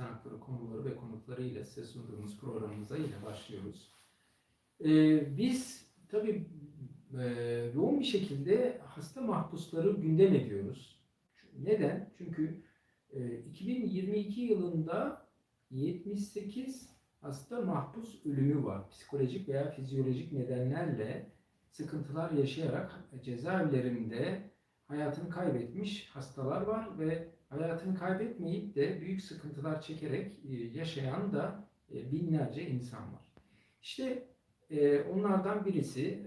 insan hakları konuları ve konuklarıyla size sunduğumuz programımıza yine başlıyoruz. Ee, biz tabii e, yoğun bir şekilde hasta mahpusları gündem ediyoruz. Neden? Çünkü e, 2022 yılında 78 hasta mahpus ölümü var. Psikolojik veya fizyolojik nedenlerle sıkıntılar yaşayarak cezaevlerinde hayatını kaybetmiş hastalar var ve hayatını kaybetmeyip de büyük sıkıntılar çekerek e, yaşayan da e, binlerce insan var. İşte e, onlardan birisi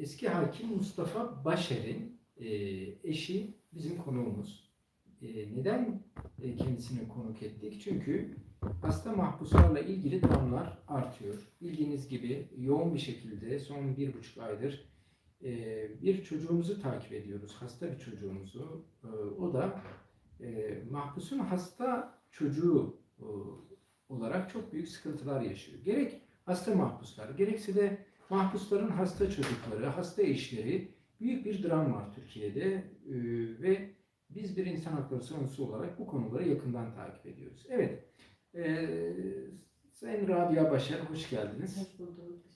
eski hakim Mustafa Başer'in eşi bizim konuğumuz. Neden kendisini konuk ettik? Çünkü hasta mahpuslarla ilgili dramlar artıyor. Bildiğiniz gibi yoğun bir şekilde son bir buçuk aydır bir çocuğumuzu takip ediyoruz. Hasta bir çocuğumuzu. O da mahpusun hasta çocuğu olarak çok büyük sıkıntılar yaşıyor. Gerek hasta mahpuslar, gerekse de mahpusların hasta çocukları, hasta eşleri büyük bir dram var Türkiye'de ve biz bir insan hakları savunucusu olarak bu konuları yakından takip ediyoruz. Evet, Sayın Rabia Başar hoş geldiniz. Hoş bulduk.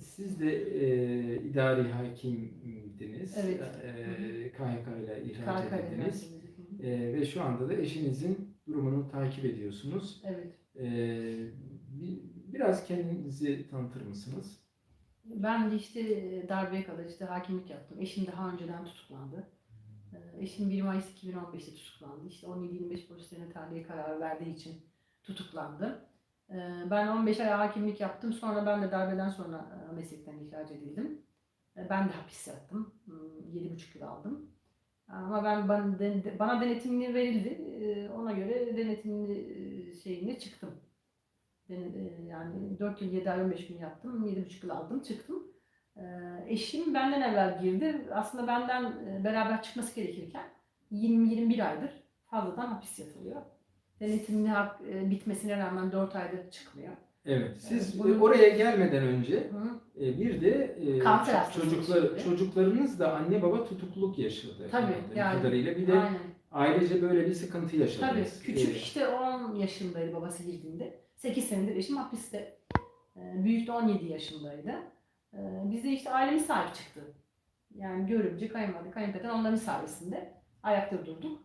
Siz de e, idari hakimdiniz. Evet. E, KHK ile ihraç KHK edildiniz. E, ve şu anda da eşinizin durumunu takip ediyorsunuz. Evet. E, bi- biraz kendinizi tanıtır mısınız? Ben de işte darbeye kadar işte hakimlik yaptım. Eşim daha önceden tutuklandı. Ee, Eşim 1 Mayıs 2015'te tutuklandı. İşte 17-25 polislerine tahliye kararı verdiği için tutuklandı. Ee, Ben 15 ay hakimlik yaptım. Sonra ben de darbeden sonra e, meslekten ihraç edildim. Ee, Ben de hapis yattım. Hmm, 7,5 yıl aldım. Ama ben bana, den- bana denetimli verildi. Ee, Ona göre denetimli e, şeyine çıktım. E, yani 4 yıl 7 ay 15 gün yattım. 7,5 yıl aldım çıktım. Eşim benden evvel girdi. Aslında benden beraber çıkması gerekirken 20-21 aydır fazladan hapis yatılıyor. Denetimli hak e, bitmesine rağmen 4 aydır çıkmıyor. Evet. Siz Evet, bunu- oraya gelmeden önce Hı. e, bir de e, Kanser ço- hastası çocuklar, şimdi. çocuklarınız da anne baba tutukluluk yaşadı. Tabii, anladığım yani, kadarıyla. Bir de Aynen. ailece böyle bir sıkıntı Tabii. yaşadınız. Küçük E, işte 10 yaşındaydı babası girdiğinde. 8 senedir eşim hapiste. Ee, Büyük de 17 yaşındaydı. Ee, Biz de işte ailemiz sahip çıktı. Yani görümce, kayınvalide, kayınpeder onların sayesinde ayakta durduk.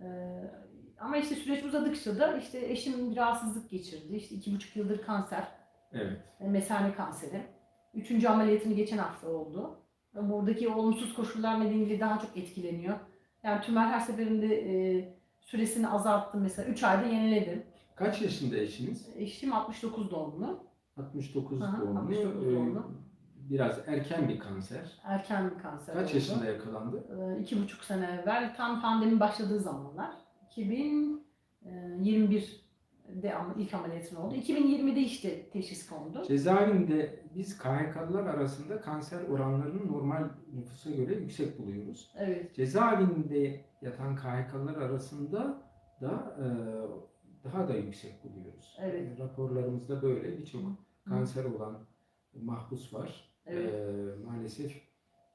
Ee, Ama işte süreç uzadıkça da işte eşim bir rahatsızlık geçirdi. İşte iki buçuk yıldır kanser, evet. mesane kanseri. Üçüncü ameliyatını geçen hafta oldu. Buradaki olumsuz koşullar nedeniyle daha çok etkileniyor. Yani tümör her seferinde e, süresini azalttım mesela. 3 ayda yeniledim. Kaç yaşında eşiniz? Eşim 69 doğumlu. 69 Aha, doğumlu. 69 E, doğumlu. biraz erken bir kanser. Erken bir kanser Kaç oldu. yaşında yakalandı? E, iki buçuk sene evvel tam pandemi başladığı zamanlar. 2021'de ama ilk ameliyatın oldu. 2020'de işte teşhis kondu. Cezaevinde biz KHK'lılar arasında kanser oranlarını normal nüfusa göre yüksek buluyoruz. Evet. Cezaevinde yatan KHK'lılar arasında da e, daha da yüksek buluyoruz. Evet. E, raporlarımızda böyle birçok kanser olan mahpus var. Evet. E, maalesef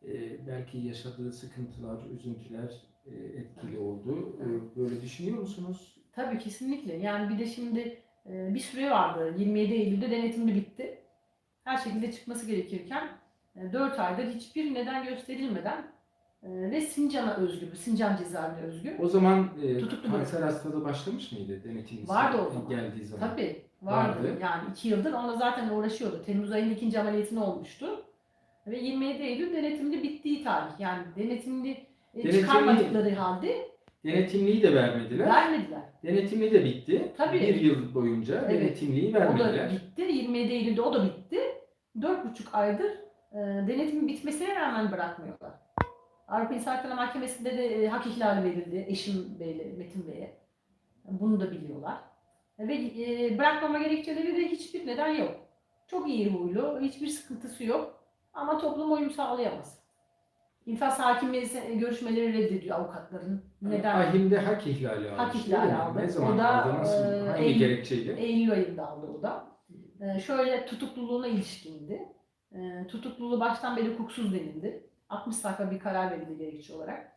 e, belki yaşadığı sıkıntılar, üzüntüler e, etkili oldu. E, böyle düşünüyor musunuz? Tabii kesinlikle. Yani bir de şimdi e, bir süre vardı. 27 Eylül'de denetimli bitti. Her şekilde çıkması gerekirken 4 aydır hiçbir neden gösterilmeden e, ve Sincan'a özgü, Sincan cezaevine özgü. O zaman e, Tutuklu kanser hastalığı başlamış mıydı denetim Vardı o zaman. geldiği zaman? Tabii vardı. Vardı. Yani 2 yıldır onunla zaten uğraşıyordu. Temmuz ayının ikinci ameliyatını olmuştu. Ve 27 Eylül denetimli bittiği tarih. Yani denetimli e, Denetimli- çıkarmadıkları halde Denetimliği de vermediler. vermediler. Denetimli de bitti. Tabii. Bir yıl boyunca Evet. denetimliği O da vermediler. bitti. 27 Eylül'de o da bitti. 4,5 aydır e, denetimin bitmesine rağmen bırakmıyorlar. Avrupa İnsan Hakları Mahkemesi'nde de e, hak ihlali verildi eşim Bey'le, Metin Bey'e. Bunu da biliyorlar. Ve e, bırakmama gerekçeleri de hiçbir neden yok. Çok iyi huylu, hiçbir sıkıntısı yok. Ama toplum uyum sağlayamaz. İnfaz hakimi ise görüşmeleri reddediyor avukatların. Neden? Ahim'de hak ihlali aldı. Hak ihlali aldı. Ne zaman O da, aldı? Nasıl? e, hangi Eylül- gerekçeyle? Eylül ayında aldı o da. Ee, şöyle tutukluluğuna ilişkindi. Ee, tutukluluğu baştan beri hukuksuz denildi. 60 sayfa bir karar verildi gerekçe olarak.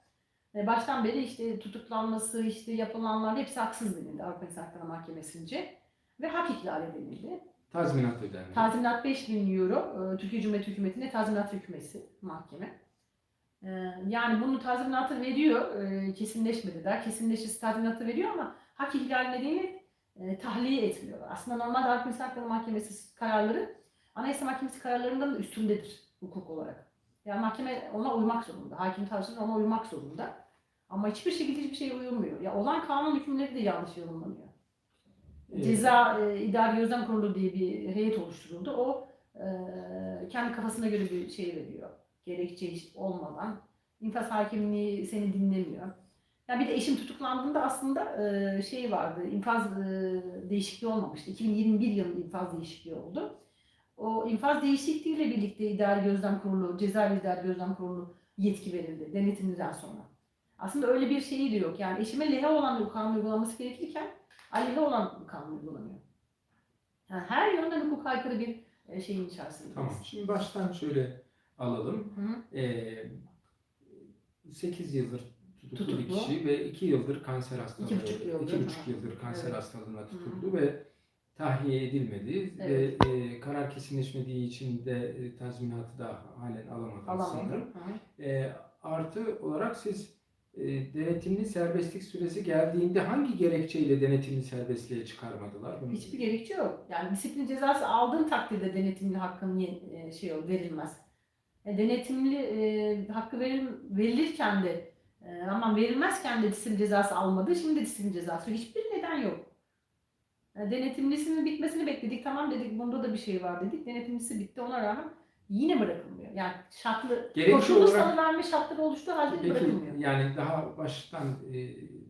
E, baştan beri işte tutuklanması, işte yapılanlar hepsi haksız denildi Avrupa İnsan Hakları Mahkemesi'nce. Ve hak ihlali denildi. Tazminat ödendi. Tazminat 5000 euro. e, Türkiye Cumhuriyeti Hükümeti'ne tazminat hükmesi mahkeme. E, Yani bunu tazminatı veriyor, e, kesinleşmedi der. Kesinleşirse tazminatı veriyor ama hak ihlali nedeniyle tahliye etmiyorlar. Aslında normalde Avrupa İnsan Hakları Mahkemesi kararları Anayasa Mahkemesi kararlarından da üstündedir hukuk olarak. Yani mahkeme ona uymak zorunda. Hakim tavsiyesi ona uymak zorunda. Ama hiçbir şekilde hiçbir şeye uyulmuyor. Ya olan kanun hükümleri de yanlış yorumlanıyor. Evet. Ceza e, İdari Gözlem Kurulu diye bir heyet oluşturuldu. O e, kendi kafasına göre bir şey veriyor. Gerekçe olmadan. İnfaz hakimliği seni dinlemiyor. Ya bir de eşim tutuklandığında aslında e, şey vardı. infaz e, değişikliği olmamıştı. 2021 yılında infaz değişikliği oldu. O infaz değişikliğiyle birlikte İdari Gözlem Kurulu, Cezaevi İdari Gözlem Kurulu yetki verildi denetimden sonra. Aslında öyle bir şeyi de yok. Yani eşime lehe olan kanun uygulaması gerekirken aleyhe olan kanun uygulanıyor. Yani her yönden hukuka aykırı bir e, şeyin içerisindeyiz. Tamam. Şimdi baştan şöyle alalım. Hı hı. Ee, 8 yıldır tutuklu, bir Tutuklu. kişi ve 2 yıldır kanser hastalığı, İki buçuk yıldır, iki buçuk ha. yıldır kanser Evet. hastalığına tutuldu ve tahliye edilmedi Evet. ve e, karar kesinleşmediği için de e, tazminatı da halen alamadı. Alamadım. Hı hı. E, artı olarak siz e, denetimli serbestlik süresi geldiğinde hangi gerekçeyle denetimli serbestliğe çıkarmadılar? Bunu- Hiçbir gerekçe yok. Yani disiplin cezası aldığın takdirde denetimli hakkın e, şey yok, verilmez. E, denetimli e, hakkı veril, verilirken de e, aman verilmezken de disiplin cezası almadı. Şimdi de disiplin cezası. Hiçbir neden yok. E, denetimlisinin bitmesini bekledik. Tamam dedik bunda da bir şey var dedik. Denetimlisi bitti. Ona rağmen yine bırakılmıyor. Yani şartlı, Gerekçe koşullu olarak- salıverme şartları oluştuğu halde Peki bırakılmıyor. yani daha baştan e,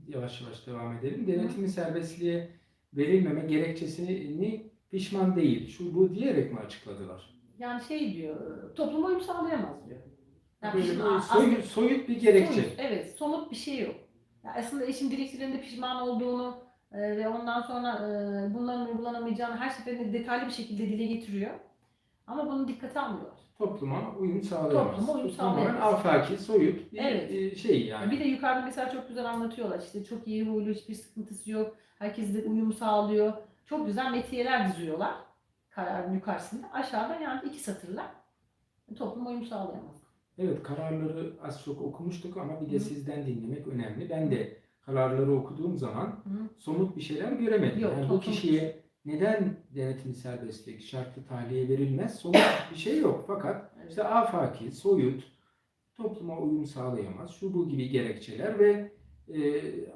yavaş yavaş devam edelim. Denetimli serbestliğe verilmeme gerekçesini pişman değil, şu bu diyerek mi açıkladılar? Yani şey diyor, topluma uyum sağlayamaz diyor. Yani Böyle pişman- bir soyut, soyut bir gerekçe. Somut, evet, somut bir şey yok. Ya aslında eşim dilekçelerinde pişman olduğunu e, ve ondan sonra e, bunların uygulanamayacağını her seferinde detaylı bir şekilde dile getiriyor. Ama bunu dikkate almıyorlar. Topluma uyum sağlayamaz. Topluma uyum tamamen sağlayamaz. afaki, soyut bir Evet. e, şey yani. Bir de yukarıda mesela çok güzel anlatıyorlar. İşte çok iyi huylu, hiçbir sıkıntısı yok. Herkes de uyum sağlıyor. Çok güzel metiyeler diziyorlar kararın yukarısında. Aşağıda yani iki satırla topluma uyum sağlayamaz. Evet kararları az çok okumuştuk ama bir de Hı. sizden dinlemek önemli. Ben de kararları okuduğum zaman Hı. somut bir şeyler göremedim. Yok, yani bu kişiye neden denetimli serbestlik, şartlı tahliye verilmez? Somut bir şey yok. Fakat Evet. işte afaki, soyut, topluma uyum sağlayamaz, şu bu gibi gerekçeler ve e,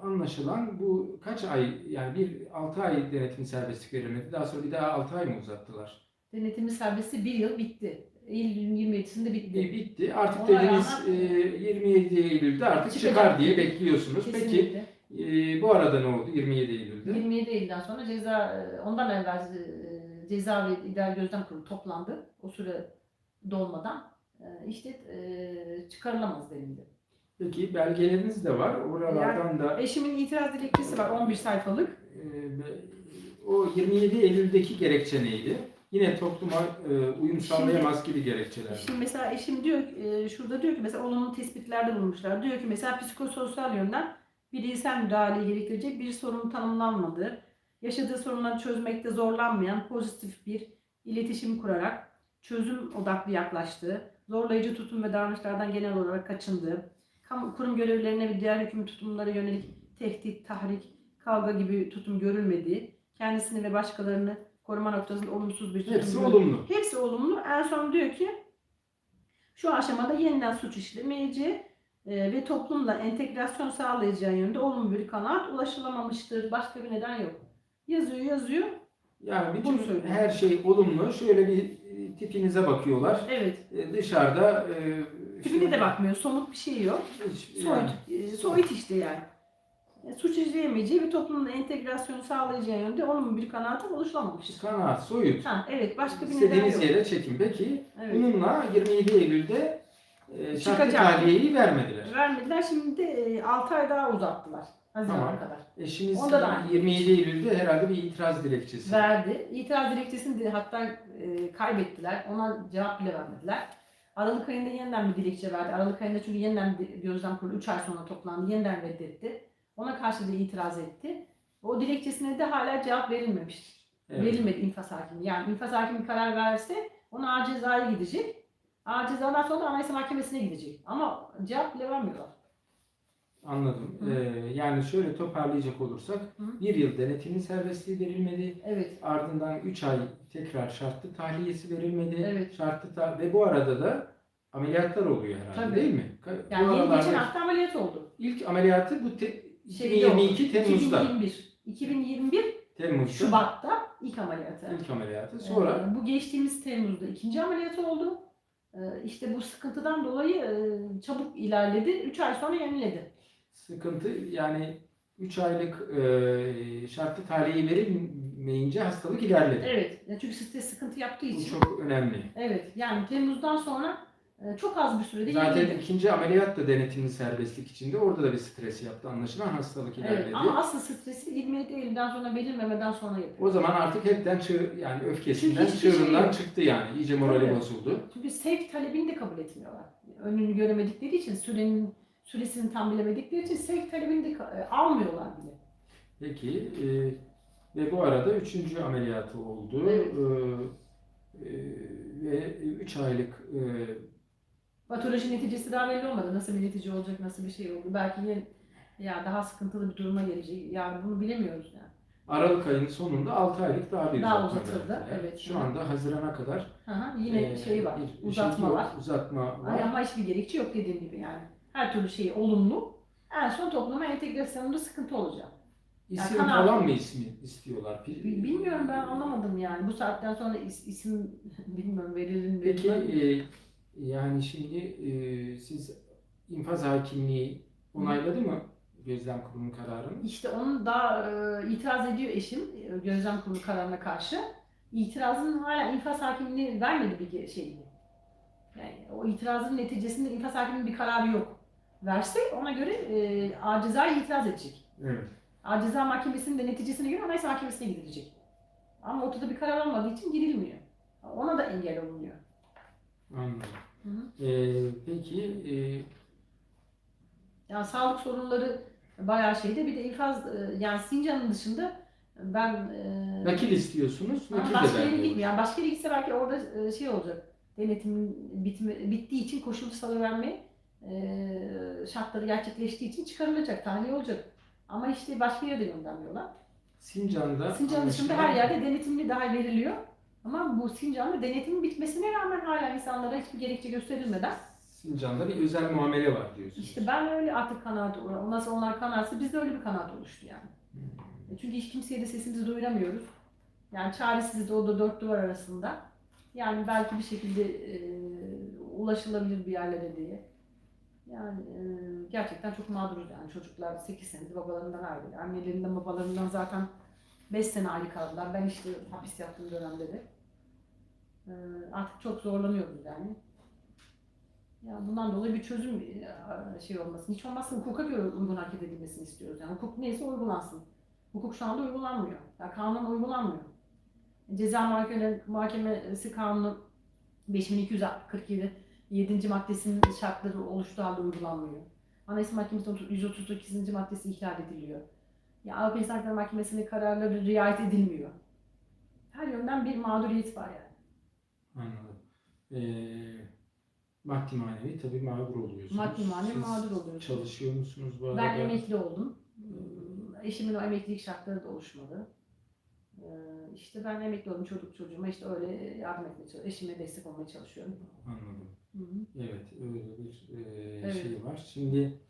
anlaşılan bu kaç ay yani bir 6 ay denetimli serbestlik verilmedi. Daha sonra bir daha 6 ay mı uzattılar? Denetimli serbestliği bir yıl bitti. Eylül'ün 27'sinde bitti. E, bitti. Artık Ona dediniz rağmen- e, 27 Eylül'de artık Çıkacak. çıkar diye bekliyorsunuz. Peki Kesinlikle. e, bu arada ne oldu 27 Eylül'de? 27 Eylül'den sonra ceza e, ondan evvel e, ceza ve idare gözlem kurulu toplandı. O süre dolmadan e, işte e, çıkarılamaz denildi. Peki belgeleriniz de var. Oralardan da Eşimin itiraz dilekçesi var 11 sayfalık. e, o 27 Eylül'deki gerekçe neydi? Yine topluma e, uyum sağlayamaz gibi gerekçeler. Şimdi mesela eşim diyor e, şurada diyor ki mesela olumlu tespitlerde bulunmuşlar. Diyor ki mesela psikososyal yönden bireysel müdahale gerektirecek bir sorun tanımlanmadı. Yaşadığı sorunları çözmekte zorlanmayan pozitif bir iletişim kurarak çözüm odaklı yaklaştı. Zorlayıcı tutum ve davranışlardan genel olarak kaçındı. Kamu, kurum görevlilerine ve diğer hüküm tutumlara yönelik tehdit, tahrik, kavga gibi tutum görülmedi. Kendisini ve başkalarını koruma noktasında olumsuz bir tutum Hepsi olumlu. Hepsi olumlu. En son diyor ki şu aşamada yeniden suç işlemeyeceği e, ve toplumla entegrasyon sağlayacağı yönde olumlu bir kanaat ulaşılamamıştır. Başka bir neden yok. Yazıyor yazıyor. Yani bütün her şey olumlu. Şöyle bir tipinize bakıyorlar. Evet. E, dışarıda e, Tipine de bakmıyor. Somut bir şey yok. hiç- Soyut, yani- e, soyut işte yani. E, Suç işleyemeyeceği ve toplumla entegrasyonu sağlayacağı yönde olumlu bir kanaata ulaşılamamıştır. Kanaat, soyut. Ha, evet başka bir neden İstediğiniz yok. yere çekin. Peki Evet. bununla 27 Eylül'de e, şartlı tahliyeyi vermediler. Vermediler. Şimdi de 6 ay daha uzattılar. Haziran'a Tamam. kadar. Eşiniz Onda da aynı. 27 Eylül'de herhalde bir itiraz dilekçesi. verdi. İtiraz dilekçesini de hatta e, kaybettiler. Ona cevap bile vermediler. Aralık ayında yeniden bir dilekçe verdi. Aralık ayında çünkü yeniden gözlem kurulu 3 ay sonra toplandı. Yeniden reddetti. Ona karşı da itiraz etti. O dilekçesine de hala cevap verilmemiş. Evet. Verilmedi infaz hakimi. Yani infaz hakimi karar verse ona ağır cezaya gidecek. Ağır cezadan sonra da Anayasa Mahkemesi'ne gidecek. Ama cevap bile vermiyorlar. Anladım. Hı. Ee, yani şöyle toparlayacak olursak Hı. bir yıl denetimin serbestliği verilmedi. Evet. Ardından 3 ay tekrar şartlı tahliyesi verilmedi. Evet. Şartlı ta- ve bu arada da ameliyatlar oluyor herhalde Tabii. değil mi? Ka- bu Yani yeni aralarda geçen hafta ameliyat oldu. ilk ameliyatı bu te- Şeyde 2022 oldu. Temmuz'da. 2021. 2021 Temmuz'da Şubat'ta ilk ameliyatı. ilk ameliyatı. Sonra Ee, bu geçtiğimiz Temmuz'da ikinci ameliyatı oldu. Ee, işte bu sıkıntıdan dolayı e, çabuk ilerledi. 3 ay sonra yeniledi. Sıkıntı yani 3 aylık e, şartlı tahliye verilmeyince hastalık ilerledi. Evet. Çünkü stres sıkıntı yaptığı Bu için. çok önemli. Evet. Yani Temmuz'dan sonra e, çok az bir sürede Zaten yeniledi. ikinci ameliyat da denetimli serbestlik içinde. Orada da bir stres yaptı. Anlaşılan hastalık ilerledi. Evet. Ama asıl stresi 27 Eylül'den sonra verilmemeden sonra yapıyor. O zaman artık hepten çığ, yani öfkesinden, Çünkü hiçbir şey çığırından yok. çıktı yani. İyice morali Tabii. bozuldu. Çünkü sevk talebini de kabul etmiyorlar. Önünü göremedikleri için sürenin süresini tam bilemedikleri için sevk talebini de e, almıyorlar bile. Peki e, ve bu arada üçüncü ameliyatı oldu. Evet. E, e, ve 3 aylık e, Patoloji neticesi daha belli olmadı. Nasıl bir netice olacak, nasıl bir şey oldu. Belki yine ya daha sıkıntılı bir duruma gelecek. Yani bunu bilemiyoruz yani. Aralık ayının sonunda 6 aylık daha bir Daha uzatma uzatıldı, verdiler. evet. Şu anda Haziran'a kadar Hı hı, yine e, şey var, bir uzatma şey var. Uzatma var. Ay, ama hiçbir gerekçe yok dediğim gibi yani. Her türlü şey olumlu. En son topluma entegrasyonunda sıkıntı olacak. İsim Yani falan mı ismi istiyorlar? Bilmiyorum ben anlamadım yani. Bu saatten sonra is- isim bilmiyorum verilir mi? Peki e, yani şimdi e, siz infaz hakimliği onayladı mı gözlem kurulu kararını? İşte onun daha e, itiraz ediyor eşim e, gözlem kurulu kararına karşı. İtirazın hala infaz hakimliği vermedi bir şeyini. Yani o itirazın neticesinde infaz hakiminin bir kararı yok. Verse ona göre e, acizaya itiraz edecek. Evet. Aciza mahkemesinin de neticesine göre anayasa mahkemesine gidilecek. Ama ortada bir karar olmadığı için gidilmiyor. Ona da engel olunuyor. Anladım. Hı hı. E, peki e, Yani sağlık sorunları bayağı şeyde. Bir de infaz e, yani Sincan'ın dışında ben e, nakil istiyorsunuz. Nakil başka yere gitmiyor. Yani başka yere gitse belki orada e, şey olacak. Denetimin bitme, bittiği için koşullu salıverme e, şartları gerçekleştiği için çıkarılacak, tahliye olacak. Ama işte başka yere de göndermiyorlar. Sincan'da Sincan dışında her yerde denetimli dahi veriliyor. Ama bu Sincan'da denetimin bitmesine rağmen hala insanlara hiçbir gerekçe gösterilmeden Sincan'da bir özel muamele var diyorsunuz. işte ben öyle artık kanaat, nasıl onlar kanaatse bizde öyle bir kanaat oluştu yani. Hmm. E, Çünkü hiç kimseye de sesimizi duyuramıyoruz. Yani çaresiziz de o da dört duvar arasında. Yani belki bir şekilde e, ulaşılabilir bir yerlere diye. Yani e, gerçekten çok mağduruz yani çocuklar 8 senedir babalarından ayrı. Annelerinden babalarından zaten 5 sene ayrı kaldılar. Ben işte hapis yattığım dönemde de. E, artık çok zorlanıyoruz yani. Ya bundan dolayı bir çözüm e, şey olmasın. Hiç olmazsa hukuka göre uygun hareket edilmesini istiyoruz. Yani hukuk neyse uygulansın. Hukuk şu anda uygulanmıyor. Ya kanun uygulanmıyor. Ceza muhakeme, muhakemesi kanunu 5247 7. maddesinin şartları oluştuğu halde uygulanmıyor. Anayasa Mahkemesi'nin 138. maddesi ihlal ediliyor. Ya Avrupa İnsan Hakları Mahkemesi'nin kararları riayet edilmiyor. Her yönden bir mağduriyet var yani. Anladım. Ee, maddi manevi tabii mağdur oluyorsunuz. Maddi manevi Siz mağdur oluyoruz. Çalışıyor musunuz bu arada? Ben emekli oldum. Eşimin o emeklilik şartları da oluşmadı. Ee, İşte ben emekli oldum çocuk çocuğuma işte öyle yardım etmeye çalışıyorum. Eşime destek olmaya çalışıyorum. Anladım. Hı hı. Evet, öyle bir e, Evet. şey var. Şimdi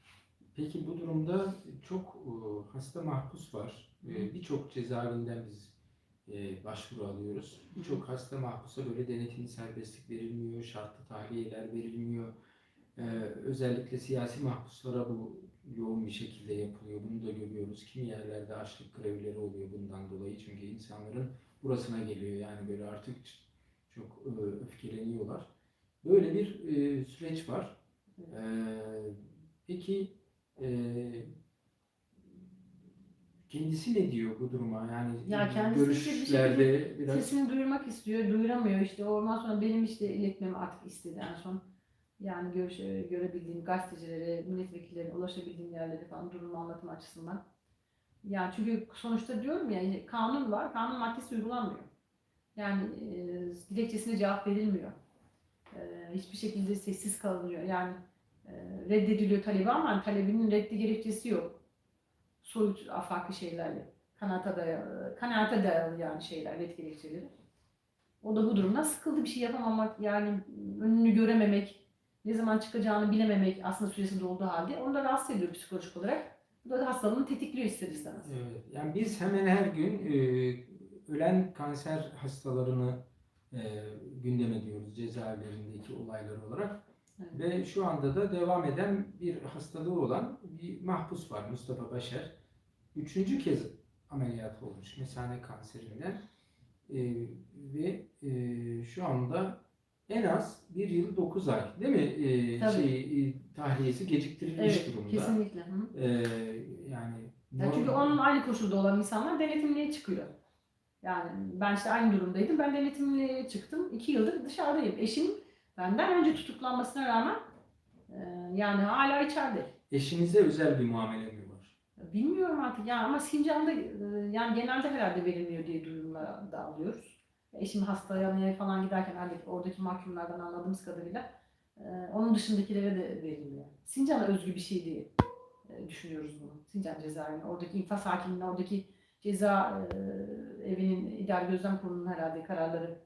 peki bu durumda çok e, hasta mahpus var. E, Birçok cezaevinden biz e, başvuru alıyoruz. Birçok hasta mahpusa böyle denetimli serbestlik verilmiyor, şartlı tahliyeler verilmiyor. E, özellikle siyasi mahpuslara bu yoğun bir şekilde yapılıyor. Bunu da görüyoruz. Kimi yerlerde açlık grevleri oluyor bundan dolayı. Çünkü insanların burasına geliyor. Yani böyle artık çok öfkeleniyorlar. Böyle bir e, süreç var. E, peki e, kendisi ne diyor bu duruma? Yani Ya kendisi işte bir görüşlerde biraz Sesini duyurmak istiyor, duyuramıyor işte. Ondan sonra benim işte iletmemi artık istedi en son. Yani görüş, görebildiğim gazetecilere, milletvekillerine ulaşabildiğim yerlere falan durumu anlatma açısından. Yani çünkü sonuçta diyorum ya kanun var, kanun maddesi uygulanmıyor. Yani e, dilekçesine cevap verilmiyor. E, hiçbir şekilde sessiz kalınıyor. Yani e, reddediliyor talebi ama talebinin reddi gerekçesi yok. Soyut afaklı şeylerle. Kanaata dayalı, kanaate dayalı yani şeyler, red gerekçeleri. O da bu durumdan sıkıldı bir şey yapamamak, yani önünü görememek, ne zaman çıkacağını bilememek aslında süresi dolduğu halde onu da rahatsız ediyor psikolojik olarak. Bu da hastalığını tetikliyor ister istemez. Evet, yani biz hemen her gün e, ölen kanser hastalarını e, gündeme diyoruz cezaevlerindeki olaylar olarak. Evet. Ve şu anda da devam eden bir hastalığı olan bir mahpus var Mustafa Başar. Üçüncü kez ameliyat olmuş mesane kanserinden. E, ve e, şu anda en az bir yıl 9 ay değil mi? E, Tabii. şey, e, tahliyesi geciktirilmiş Evet, durumda. kesinlikle. Hı. E, yani Ya çünkü normal- onun aynı koşulda olan insanlar denetimliğe çıkıyor. Yani ben işte aynı durumdaydım. Ben denetimliğe çıktım. İki yıldır dışarıdayım. Eşim benden önce tutuklanmasına rağmen e, yani hala içeride. Eşinize özel bir muamele mi var? Bilmiyorum artık ya ama Sincan'da e, yani genelde herhalde verilmiyor diye duyumlar da alıyoruz. Eşim hastaneye falan giderken herhalde oradaki mahkumlardan anladığımız kadarıyla e, onun dışındakilere de verilmiyor. Sincan'a özgü bir şey değil e, düşünüyoruz bunu. Sincan cezaevine, oradaki infaz hakiminin, oradaki ceza e, evinin idari gözlem kurulunun herhalde kararları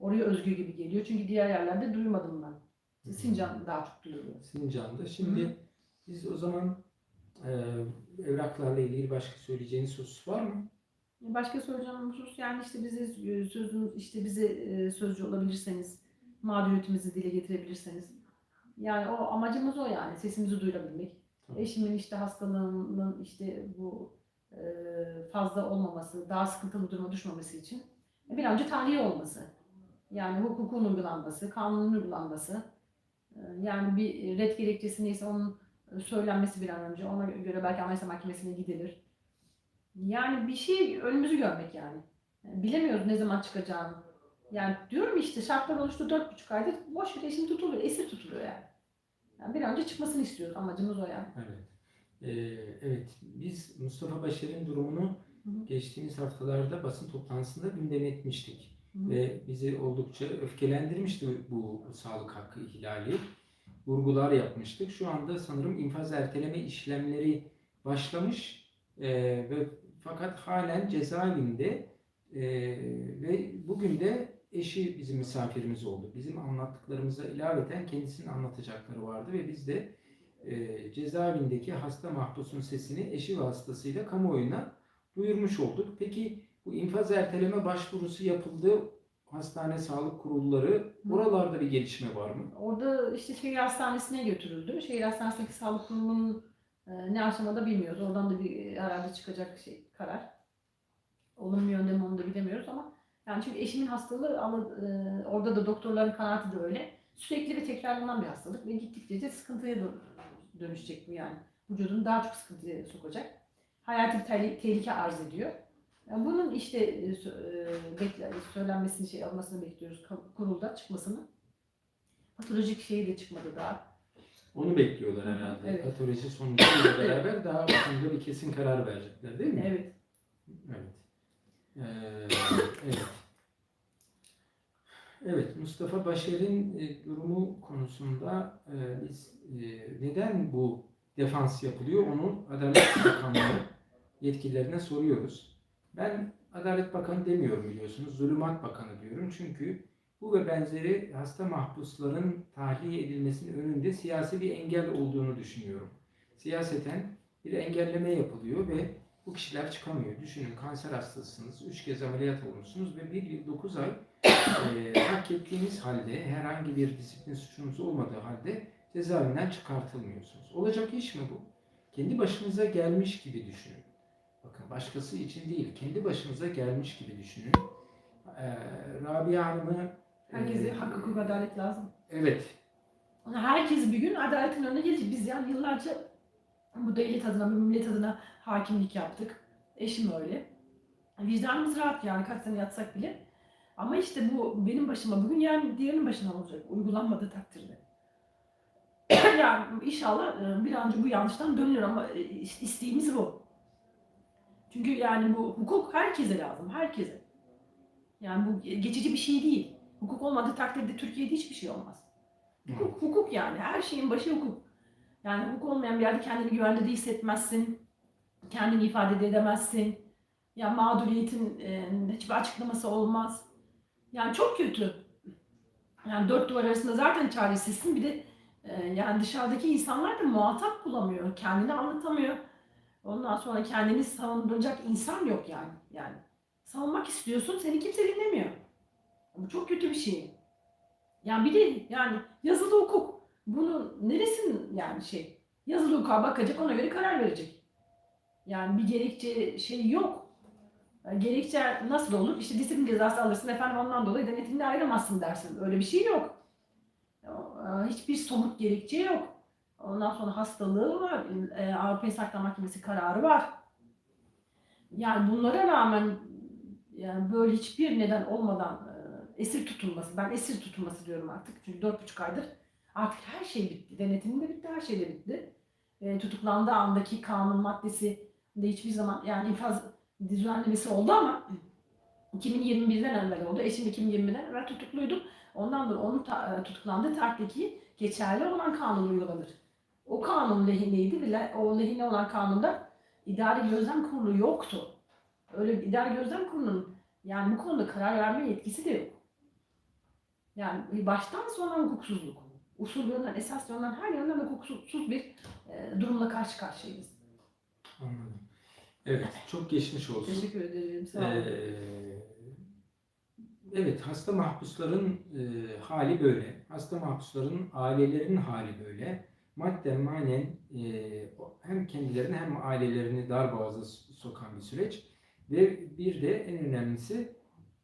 oraya özgü gibi geliyor. Çünkü diğer yerlerde duymadım ben. Sincan daha çok duyuluyor. Sincan'da. Şimdi biz o zaman e, evraklarla ilgili başka söyleyeceğiniz husus var mı? Başka söyleyeceğim husus yani işte bize sözünüz işte bize sözcü olabilirseniz, mağduriyetimizi dile getirebilirseniz. Yani o amacımız o yani sesimizi duyurabilmek. Tamam. Eşimin işte hastalığının işte bu fazla olmaması, daha sıkıntılı duruma düşmemesi için bir an önce tahliye olması. Yani hukukun uygulanması, kanunun uygulanması. E, Yani bir red gerekçesi neyse onun söylenmesi bir an önce. Ona göre belki Anayasa Mahkemesi'ne gidilir. Yani bir şey önümüzü görmek yani. Bilemiyoruz ne zaman çıkacağını. Yani diyorum işte şartlar oluştu dört buçuk aydır boş ver eşim tutuluyor, esir tutuluyor yani. yani. Bir an önce çıkmasını istiyoruz. Amacımız o yani. Evet. E, evet. Biz Mustafa Başar'ın durumunu Hı hı. geçtiğimiz haftalarda basın toplantısında gündem etmiştik. Hı hı. Ve bizi oldukça öfkelendirmişti bu, bu sağlık hakkı ihlali. Vurgular yapmıştık. Şu anda sanırım infaz erteleme işlemleri başlamış e, ve fakat halen cezaevinde e, ve bugün de eşi bizim misafirimiz oldu. Bizim anlattıklarımıza ilaveten kendisinin anlatacakları vardı ve biz de e, cezaevindeki hasta mahpusun sesini eşi vasıtasıyla kamuoyuna duyurmuş olduk. Peki bu infaz erteleme başvurusu yapıldı. Hastane sağlık kurulları oralarda bir gelişme var mı? Orada işte şehir hastanesine götürüldü. Şehir hastanesindeki sağlık kurumunun e, ne aşamada bilmiyoruz. Oradan da bir e, herhalde çıkacak şey karar. Olumlu yönde mi onu da bilemiyoruz ama yani çünkü eşimin hastalığı ama e, orada da doktorların kanaati de öyle. Sürekli ve tekrarlanan bir hastalık ve gittikçe de sıkıntıya dö- dönüşecek bu yani. Vücudunu daha çok sıkıntıya sokacak. Hayati bir tehlike, arz ediyor. Yani bunun işte e, e, bekle, söylenmesini, şey almasını bekliyoruz kurulda çıkmasını. Patolojik şeyi de çıkmadı daha. Onu bekliyorlar herhalde. Evet. Patoloji sonucuyla beraber daha konuda bir kesin karar verecekler değil mi? Evet. Evet. Ee, evet. Evet, Mustafa Başer'in e, durumu konusunda e, biz e, neden bu defans yapılıyor onu Adalet Bakanlığı yetkililerine soruyoruz. Ben Adalet Bakanı demiyorum biliyorsunuz, Zulümat Bakanı diyorum. Çünkü bu ve benzeri hasta mahpusların tahliye edilmesinin önünde siyasi bir engel olduğunu düşünüyorum. Siyaseten bir engelleme yapılıyor ve bu kişiler çıkamıyor. Düşünün kanser hastasısınız, 3 kez ameliyat olmuşsunuz ve 1 yıl 9 ay e, hak ettiğiniz halde herhangi bir disiplin suçunuz olmadığı halde cezaevinden çıkartılmıyorsunuz. Olacak iş mi bu? Kendi başınıza gelmiş gibi düşünün. Bakın başkası için değil, kendi başınıza gelmiş gibi düşünün. E, Rabia Hanım'ı Herkese e, hak, hukuk, adalet lazım. Evet, Herkes bir gün adaletin önüne gelecek. Biz yani yıllarca bu devlet adına, bu millet adına hakimlik yaptık. Eşim öyle. Vicdanımız rahat yani kaç sene yatsak bile. Ama işte bu benim başıma bugün yani diğerinin başına olacak. Uygulanmadığı takdirde. yani inşallah e, bir an önce bu yanlıştan dönülür ama e, is- isteğimiz bu. Çünkü yani bu hukuk herkese lazım, herkese. Yani bu geçici bir şey değil. Hukuk olmadığı takdirde Türkiye'de hiçbir şey olmaz. Hukuk, hukuk yani. Her şeyin başı hukuk. Yani hukuk olmayan bir yerde kendini güvende de hissetmezsin. Kendini ifade de edemezsin. Ya mağduriyetin e, hiçbir açıklaması olmaz. Yani çok kötü. Yani dört duvar arasında zaten çaresizsin. Bir de e, yani dışarıdaki insanlar da muhatap bulamıyor. Kendini anlatamıyor. Ondan sonra kendini savunduracak insan yok yani. Yani savunmak istiyorsun seni kimse dinlemiyor. Bu çok kötü bir şey. Yani bir de yani yazılı hukuk. Bunun neresin yani şey? Yazılı hukuka bakacak ona göre karar verecek. Yani bir gerekçe şey yok. Yani Gerekçe nasıl olur? İşte disiplin cezası alırsın efendim ondan dolayı denetimde ayrılmazsın dersin. Öyle bir şey yok. Ya, Hiçbir somut gerekçe yok. Ondan sonra hastalığı var. e, Avrupa İnsan Mahkemesi kararı var. Yani bunlara rağmen yani böyle hiçbir neden olmadan e, esir tutulması, ben esir tutulması diyorum artık çünkü dört buçuk aydır artık her şey bitti. Denetimim de bitti, her şey de bitti. E, tutuklandığı andaki kanun maddesi de hiçbir zaman yani infaz düzenlemesi oldu ama 2021'den evvel oldu. Eşim 2020'den evvel tutukluydu. Ondan dolayı onun ta- e, tutuklandığı tarihteki geçerli olan kanun uygulanır. O kanun lehineydi ve o lehine olan kanunda idari gözlem kurulu yoktu. Öyle bir idari gözlem kurulunun yani bu konuda karar verme yetkisi de yok. Yani baştan sona hukuksuzluk. Usul yönden, esas yönden her yönden hukuksuz bir e, durumla karşı karşıyayız. Anladım. Evet, çok geçmiş olsun. Teşekkür ederim. Sağ olun. Ee, evet, hasta mahpusların e, hali böyle. Hasta mahpusların ailelerinin hali böyle. Madden manen e, hem kendilerini hem ailelerini darboğaza sokan bir süreç. Ve bir de en önemlisi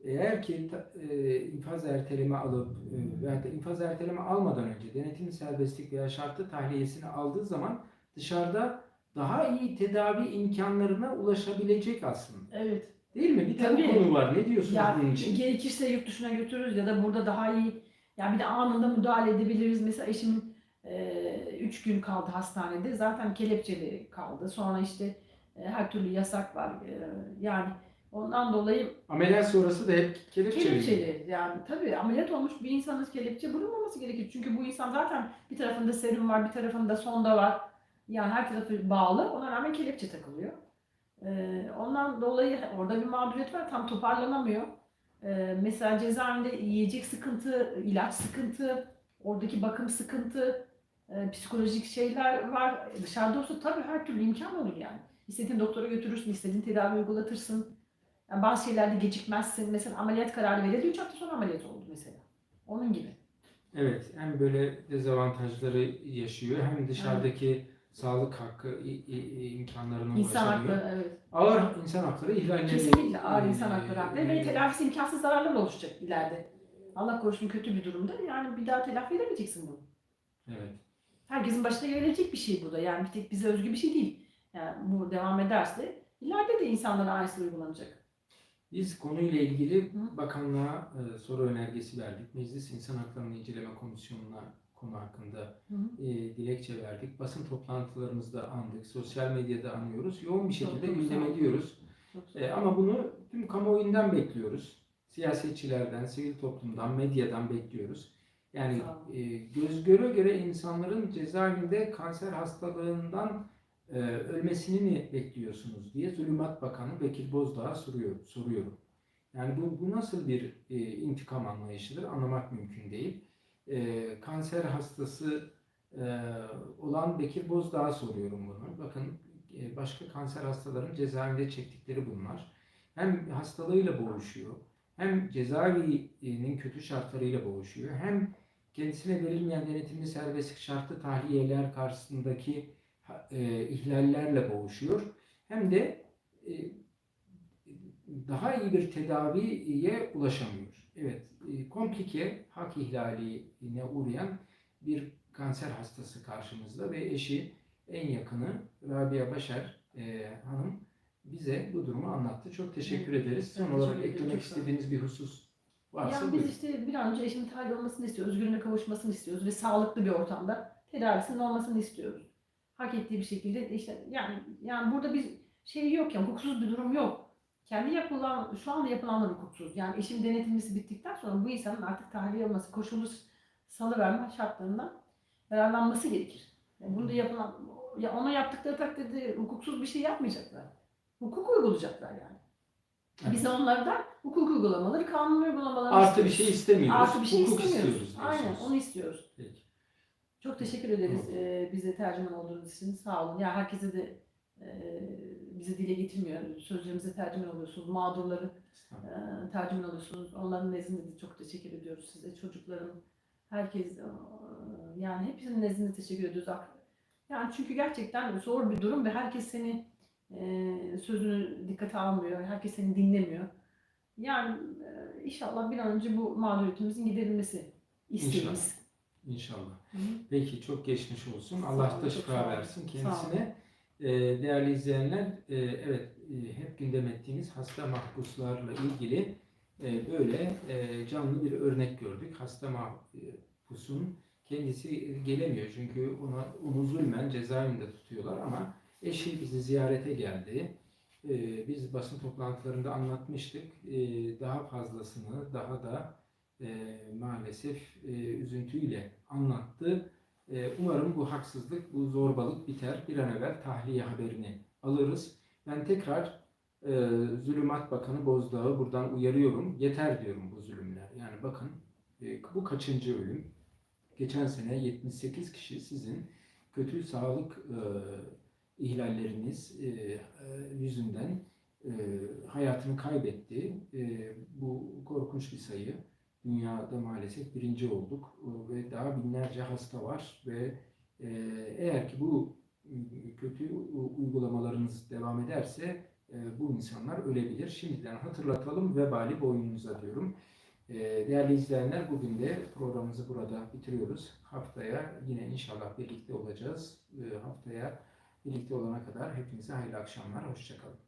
eğer ki e, infaz erteleme alıp e, veyahut da infaz erteleme almadan önce denetim serbestlik veya şartlı tahliyesini aldığı zaman dışarıda daha iyi tedavi imkanlarına ulaşabilecek aslında. Evet. Değil mi? Bir tane konu var. Ne diyorsunuz bunun Yani için? gerekirse yurt dışına götürürüz ya da burada daha iyi yani bir de anında müdahale edebiliriz. Mesela eşimin 3 gün kaldı hastanede. Zaten kelepçeli kaldı. Sonra işte e, her türlü yasak var. E, yani ondan dolayı Ameliyat sonrası da hep kelepçeli. kelepçeli. Yani tabii ameliyat olmuş bir insanın kelepçe bulunmaması gerekir. Çünkü bu insan zaten bir tarafında serum var, bir tarafında sonda var. Yani her tarafı bağlı. Ona rağmen kelepçe takılıyor. Ee, ondan dolayı orada bir mağduriyet var. Tam toparlanamıyor. Ee, mesela cezaevinde yiyecek sıkıntı, ilaç sıkıntı, oradaki bakım sıkıntı, e, psikolojik şeyler var. Dışarıda olsa tabii her türlü imkan olur yani. İstediğin doktora götürürsün, istediğin tedavi uygulatırsın. Yani bazı şeylerde gecikmezsin. Mesela ameliyat kararı verildi. 3 hafta sonra ameliyat oldu mesela. Onun gibi. Evet. Hem böyle dezavantajları yaşıyor hem dışarıdaki sağlık hakkı i- i- imkanlarına İnsan ulaşamıyor. hakları evet. Ağır insan hakları ihlalleri. Kesinlikle ağır insan e, hakları hakları ve telafisi imkansız zararlar oluşacak ileride. Allah korusun kötü bir durumda. Yani bir daha telafi edemeyeceksin bunu. Evet. Herkesin başına gelecek bir şey bu da. Yani bir tek bize özgü bir şey değil. Yani bu devam ederse ileride de insanlara aynısı uygulanacak. Biz konuyla ilgili Hı. bakanlığa e, soru önergesi verdik. Meclis İnsan Hakları İnceleme Komisyonu'na konu hakkında e, dilekçe verdik. Basın toplantılarımızda andık. Sosyal medyada anıyoruz. Yoğun bir şekilde gündem ediyoruz. E, ama bunu tüm kamuoyundan bekliyoruz. Siyasetçilerden, sivil toplumdan, medyadan bekliyoruz. Yani e, göz göre göre insanların cezaevinde kanser hastalığından e, ölmesini mi bekliyorsunuz diye Zulümat Bakanı Bekir Bozdağ'a soruyor, soruyorum. Yani bu, bu nasıl bir e, intikam anlayışıdır anlamak mümkün değil. E, kanser hastası e, olan Bekir Bozdağ'a soruyorum bunu. Bakın e, başka kanser hastaların cezaevinde çektikleri bunlar. Hem hastalığıyla boğuşuyor, hem cezaevinin kötü şartlarıyla boğuşuyor, hem kendisine verilmeyen denetimli serbestlik şartlı tahliyeler karşısındaki e, ihlallerle boğuşuyor. Hem de e, daha iyi bir tedaviye ulaşamıyor. Evet, komplike hak ihlaline uğrayan bir kanser hastası karşımızda ve eşi en yakını Rabia Başar e, Hanım bize bu durumu anlattı. Çok teşekkür ederiz. Son Evet, olarak eklemek istediğiniz bir husus varsa Yani buyurun. biz işte bir an önce eşimin tahliye olmasını istiyoruz. Özgürlüğüne kavuşmasını istiyoruz ve sağlıklı bir ortamda tedavisinin olmasını istiyoruz. Hak ettiği bir şekilde işte yani yani burada bir şey yok ya hukuksuz bir durum yok. Kendi yapılan şu anda yapılanlar hukuksuz. Yani eşim denetilmesi bittikten sonra bu insanın artık tahliye olması koşullu salıverme şartlarından yararlanması gerekir. Yani bunu da yapılan ya ona yaptıkları takdirde hukuksuz bir şey yapmayacaklar. Hukuk uygulayacaklar yani. Biz de onlardan hukuk uygulamaları, kanun uygulamaları Artı bir istiyoruz. şey istemiyoruz. Artı bir şey Hukuk istemiyoruz. istiyoruz Aynen onu istiyoruz. Peki. Çok teşekkür ederiz e, bize tercüman olduğunuz için. Sağ olun. Ya herkese de e, bizi dile getirmiyor. Sözlerimize tercüman oluyorsunuz. Mağdurları e, tercüman oluyorsunuz. Onların nezdinde de çok teşekkür ediyoruz size. Çocukların, herkes, e, yani hepsinin nezdinde teşekkür ediyoruz. Yani çünkü gerçekten zor bir durum ve herkes seni e, sözünü dikkate almıyor. Herkes seni dinlemiyor. Yani e, inşallah bir an önce bu mağduriyetimizin giderilmesi isteğimiz. İnşallah. Hı hı. Peki çok geçmiş olsun. Sağ Allah da şifa versin kendisine. Ee, değerli izleyenler, e, evet e, hep gündem ettiğimiz hasta mahpuslarla ilgili e, böyle canlı bir örnek gördük. Hasta mahpusun kendisi gelemiyor çünkü ona onu zulmen cezaevinde tutuyorlar ama eşi bizi ziyarete geldi. Biz basın toplantılarında anlatmıştık. Daha fazlasını daha da maalesef üzüntüyle anlattı. E, umarım bu haksızlık, bu zorbalık biter. Bir an evvel tahliye haberini alırız. Ben tekrar e, Zulümat Bakanı Bozdağ'ı buradan uyarıyorum. Yeter diyorum bu zulümler. Yani bakın e, bu kaçıncı ölüm? Geçen sene 78 kişi sizin kötü sağlık e, ihlalleriniz e, e, yüzünden e, hayatını kaybetti. E, bu korkunç bir sayı. Dünyada maalesef birinci olduk E, ve daha binlerce hasta var ve e, eğer ki bu e, kötü u- uygulamalarınız devam ederse e, bu insanlar ölebilir. Şimdiden hatırlatalım vebali boynunuza diyorum. E, Değerli izleyenler bugün de programımızı burada bitiriyoruz. Haftaya yine inşallah birlikte olacağız. Haftaya birlikte olana kadar hepinize hayırlı akşamlar. Hoşçakalın.